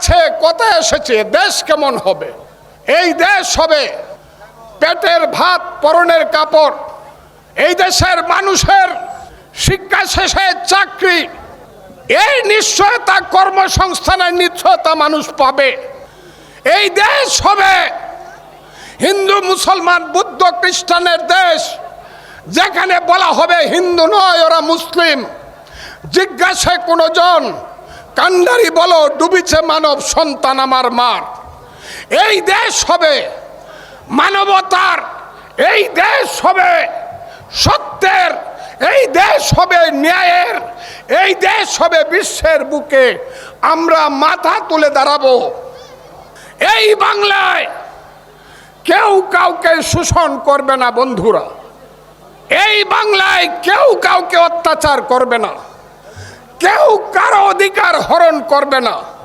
কাছে কথা এসেছে, দেশ কেমন হবে? এই দেশ হবে পেটের ভাত, পরনের কাপড়। এই দেশের মানুষের শিক্ষা শেষে চাকরি। এই নিশ্চয়তা কর্মসংস্থানের নিশ্চয়তা মানুষ পাবে। এই দেশ হবে হিন্দু, মুসলমান, বুদ্ধ, খ্রিস্টানের দেশ। যেখানে বলা হবে হিন্দু নয়, ওরা মুসলিম। জিজ্ঞাসায় কোনো জন কান্ডারি বলো, ডুবিছে মানব সন্তান আমার মার। এই দেশ হবে মানবতার, এই দেশ হবে সত্যের, এই দেশ হবে ন্যায়ের, এই দেশ হবে বিশ্বের বুকে আমরা মাথা তুলে দাঁড়াবো। এই বাংলায় কেউ কাউকে শোষণ করবে না বন্ধুরা। এই বাংলায় কেউ কাউকে অত্যাচার করবে না। কেউ কারও অধিকার হরণ করবে না।